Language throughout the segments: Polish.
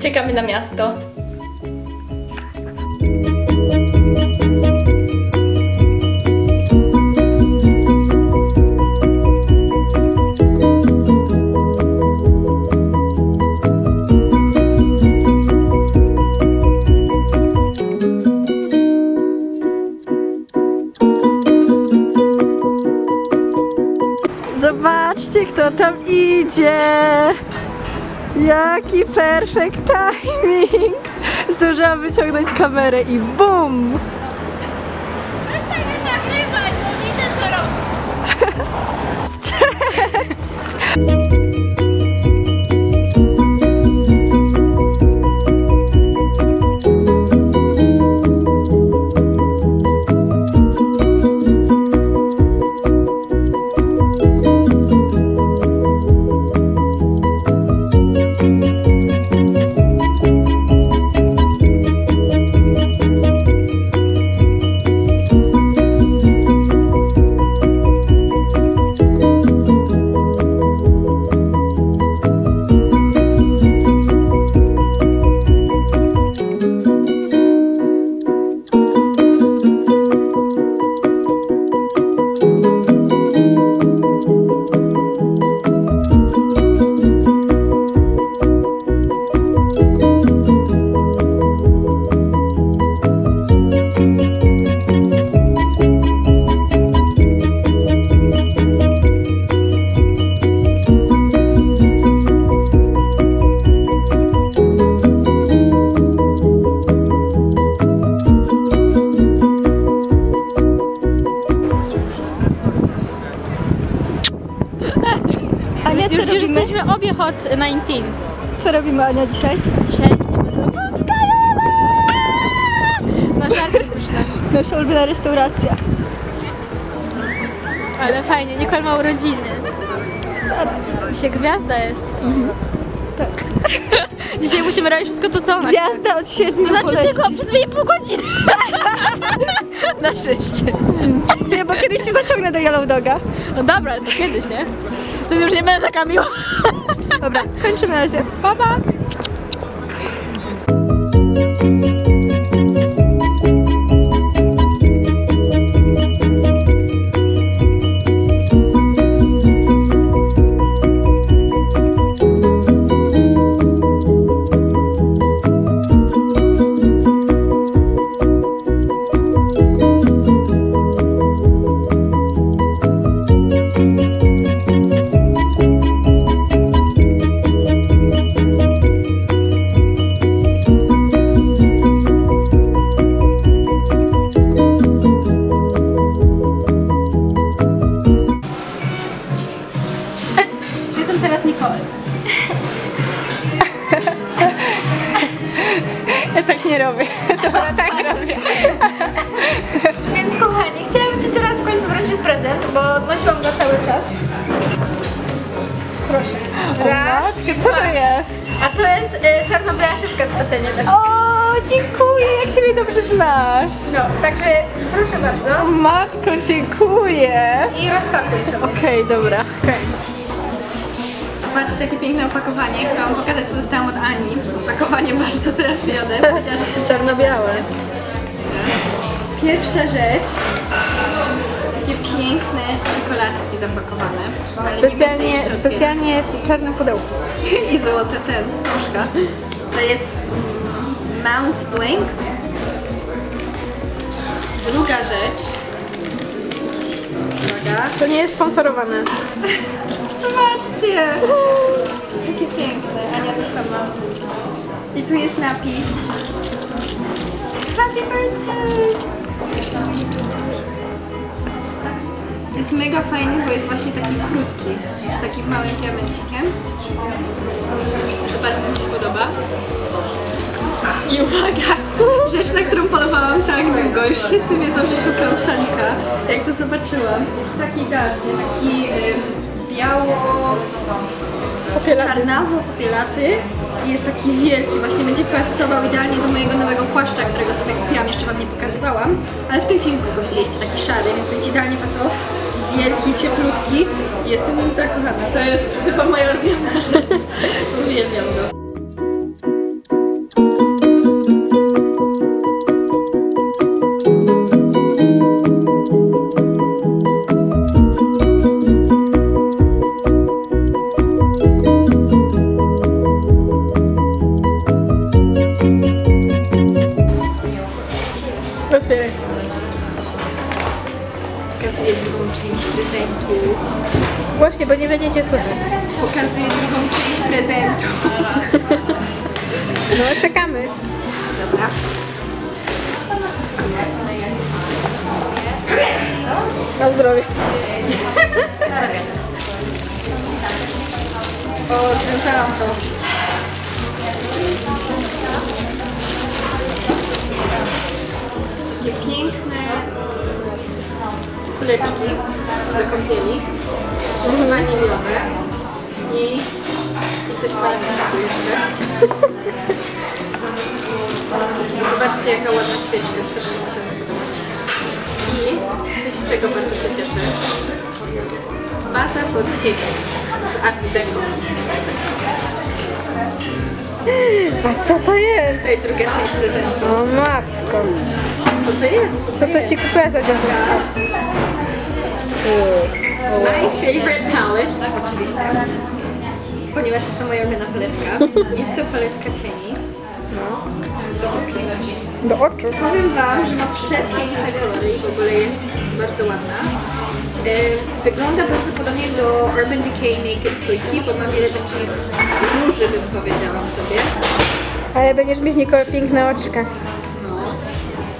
Uciekamy na miasto. Zobaczcie, kto tam idzie! Jaki perfect timing! Zdążyłam wyciągnąć kamerę i BUM! Przestań mnie nagrywać, bo widzę co robisz. Ania, 19. Co robimy, Ania, dzisiaj? Dzisiaj idziemy do Puskajowa! Na żarcie pyszne. Nasza ulubiona restauracja. Ale fajnie, Nicole ma urodziny. Dzisiaj gwiazda jest. Tak. Dzisiaj musimy robić wszystko to, co ona. Gwiazda od siedmiu To znaczy tylko przez 2,5 godziny. Na szczęście. Nie, bo kiedyś cię zaciągnę do Yellow Doga. No dobra, ale to kiedyś, nie? Wtedy już nie będę taka miła. Dobra, kończymy na razie. Pa, pa. Dla Ciebie. O, dziękuję, jak Ty mnie dobrze znasz. No, także proszę bardzo. Matko, dziękuję. I rozpakuj sobie. Okej, dobra. Zobaczcie, jakie piękne opakowanie. Chcę wam pokazać, co dostałam od Ani. Opakowanie bardzo trafione. Powiedziała, że jest Czarno-białe. Pierwsza rzecz. Takie piękne czekoladki zapakowane. Ale Specjalnie, specjalnie w czarnym pudełku. I złote ten, wstążka. To jest Mount Blank. Druga rzecz. Uwaga. To nie jest sponsorowane. Zobaczcie! Takie piękne. Ania to sama. I tu jest napis Happy birthday! Jest mega fajny, bo jest właśnie taki krótki. Z takim małym diamencikiem. Bardzo mi się podoba. I uwaga! Rzecz, na którą polowałam tak długo. Już wszyscy wiedzą, że szukam szalika. Jak to zobaczyłam. Jest taki dawny, taki ym, biało... Czarnawo popielaty i jest taki wielki, właśnie będzie pasował idealnie do mojego nowego płaszcza, którego sobie kupiłam, jeszcze wam nie pokazywałam, ale w tym filmiku go widzieliście, taki szary, więc będzie idealnie pasował. Wielki, cieplutki jestem nim zakochana. To jest chyba moja ulubiona rzecz. Uwielbiam go. No, czekamy. Dobra. Na zdrowie. O, związałam to. Takie piękne kuleczki do kąpieli. Waniliowe. I, i coś fajnego jeszcze. Zobaczcie jaka ładna świeczka, strasznie mi się. I coś z czego bardzo się cieszę. Baza pod ciebie z Art Deco. A co to jest? Tutaj druga część prezentu. O matko. Co to jest? Co to ci kupiła za? My favorite palette, oczywiście. Ponieważ jest to moja ulubiona paletka. Jest to paletka cieni. Oczu. Do oczu. Powiem Wam, że ma przepiękne kolory i w ogóle jest bardzo ładna. E, Wygląda bardzo podobnie do Urban Decay Naked trójki, bo ma wiele takich róży, bym powiedziała sobie. Ale będziesz mieć Nikola piękne oczka. No,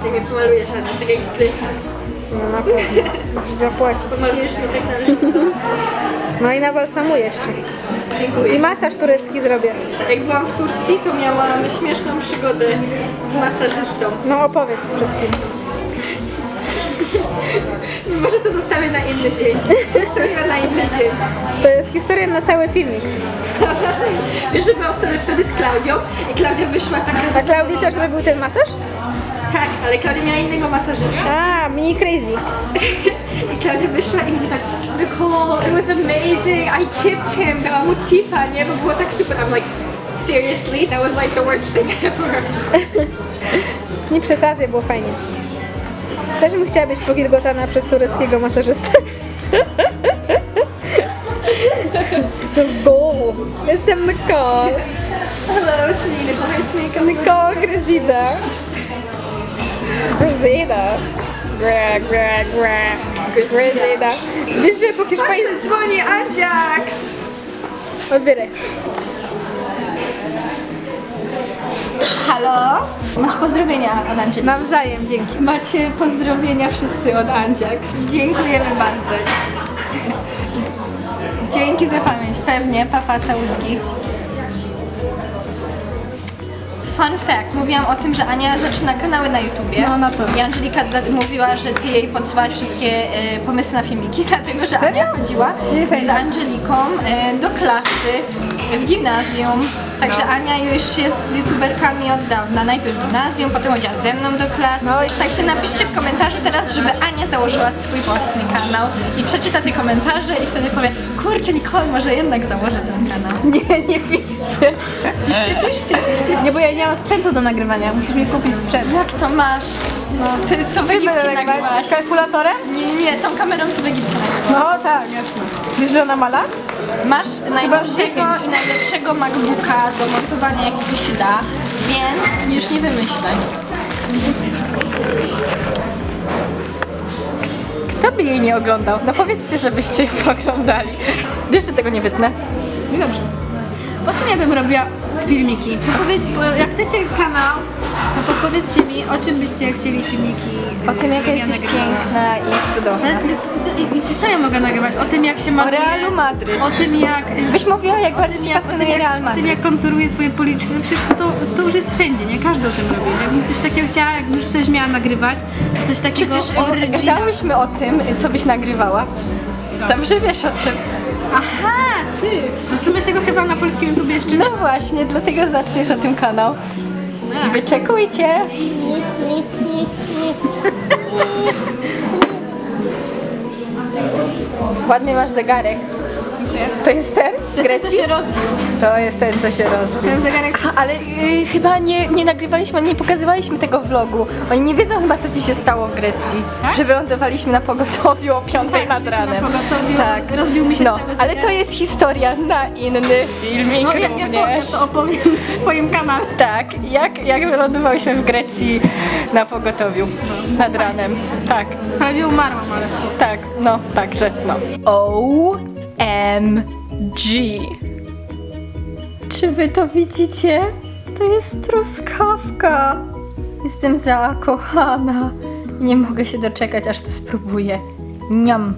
ty mnie pomalujesz, Anna, tak jak plecy. No na pewno. Musisz zapłacić. Pomalujesz mnie tak należąco. No i na balsamu jeszcze. I Dziękuję. masaż turecki zrobię. Jak byłam w Turcji, to miałam śmieszną przygodę z masażystą. No opowiedz wszystkim. Może to zostawię na inny dzień. Historia na inny dzień. To jest historia na cały filmik. Wiesz, że byłam wtedy, wtedy z Klaudią i Klaudia wyszła taka... A Klaudii też robił ten masaż? Tak, ale Klaudia miała innego masażystę. A, mini crazy. I Klaudia wyszła i mówi tak Nicole, it was amazing, I tipped him. Dałam mu tipa, nie? Bo było tak super. I'm like, seriously? That was like the worst thing ever. Nie przesadzaj, było fajnie. Też bym chciała być pogilgotana przez tureckiego masażystę. Go! Jestem Nicole. Hello, it's me, Nicole. It's me, Nicole Gryzida. Gryzida. Gra, gra, gra. Gryzida. Wiesz, że po hiszpańsku... Dzwoni Ajax! Odbieraj. Halo? Masz pozdrowienia od Angeliki. Nawzajem, dzięki. Macie pozdrowienia wszyscy od Andziax. Dziękujemy bardzo. Dzięki za pamięć. Pewnie, Papa Całuski. Fun fact, mówiłam o tym, że Ania zaczyna kanały na YouTubie. No, na pewno. I Angelika dla- mówiła, że ty jej podsyłaś wszystkie e, pomysły na filmiki, dlatego że Ania chodziła Nie z. Angeliką e, do klasy w gimnazjum. Także Ania już jest z youtuberkami od dawna. Najpierw w gimnazjum, potem chodziła ze mną do klasy. No Także napiszcie w komentarzu teraz, żeby Ania założyła swój własny kanał i przeczyta te komentarze i wtedy powie kurczę Nicole, może jednak założę ten kanał. Nie, nie piszcie. Piszcie, piszcie, piszcie. Nie, bo ja nie mam sprzętu do nagrywania. Musisz mi kupić sprzęt. Jak to masz? No, ty co w Egipcie nagrywałaś? Kalkulatorem? Nie, nie, nie, tą kamerą co w Egipcie nagrywałaś. No tak, jasne. Wiesz, że ona ma lat? Masz najnowszego 10. i najlepszego MacBooka do montowania jakiego się da, więc już nie wymyślaj. Kto by jej nie oglądał? No powiedzcie, żebyście ją oglądali. Wiesz, że tego nie wytnę? Dobrze. O czym ja bym robiła filmiki? Jak chcecie kanał, to podpowiedzcie mi, o czym byście chcieli filmiki. O tym, jaka ja jesteś piękna i cudowna. I, i, I co ja mogę nagrywać? O tym jak się maluje? Realu Madryt. O tym jak... Byś mówiła, jak bardzo tym, ci jak, o, Real jak, o tym jak konturuję swoje policzki, no przecież to, to już jest wszędzie, nie? Każdy o tym robi. Jakbym coś takiego chciała, jakbym już coś miała nagrywać, coś takiego Przecież original. gadałyśmy o tym, co byś nagrywała. Dobrze wiesz o czym. Aha, ty! No w sumie tego chyba na polskim YouTube jeszcze nie No właśnie, dlatego zaczniesz o tym kanał. I wyczekujcie. Ładny masz zegarek. To jest ten z To Grecji? się rozbił. To jest ten, co się rozbił. Ten zegarek Ale y, chyba nie, nie nagrywaliśmy, nie pokazywaliśmy tego vlogu. Oni nie wiedzą chyba, co ci się stało w Grecji. Tak? Że wylądowaliśmy na pogotowiu o 5 nad byliśmy ranem. na pogotowiu, tak. rozbił mi się no, cały ale to jest historia na inny filmik No ja, ja, to, ja również. to opowiem w swoim kanale. Tak, jak, jak wylądowałyśmy w Grecji na pogotowiu nad ranem. Tak, Prawie umarłam, ale tak, no, także, no. OMG. Czy wy to widzicie? To jest truskawka. Jestem zakochana. Nie mogę się doczekać, aż to spróbuję. Niam.